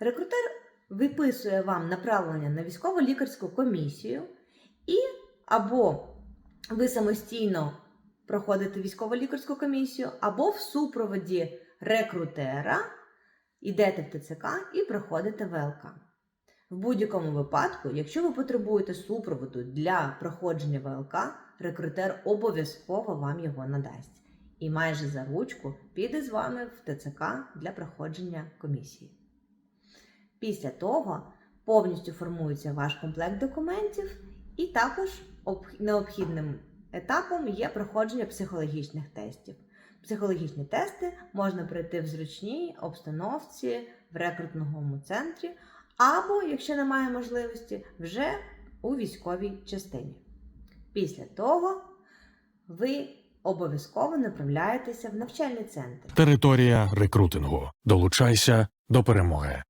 рекрутер виписує вам направлення на військово-лікарську комісію, і або ви самостійно проходите військово-лікарську комісію, або в супроводі рекрутера йдете в ТЦК і проходите ВЛК. В будь-якому випадку, якщо ви потребуєте супроводу для проходження ВЛК, рекрутер обов'язково вам його надасть. І майже за ручку піде з вами в ТЦК для проходження комісії. Після того повністю формується ваш комплект документів, і також необхідним етапом є проходження психологічних тестів. Психологічні тести можна пройти в зручній обстановці в рекрутному центрі, або, якщо немає можливості, вже у військовій частині. Після того ви обов'язково направляєтеся в навчальний центр. Територія рекрутингу. Долучайся до перемоги.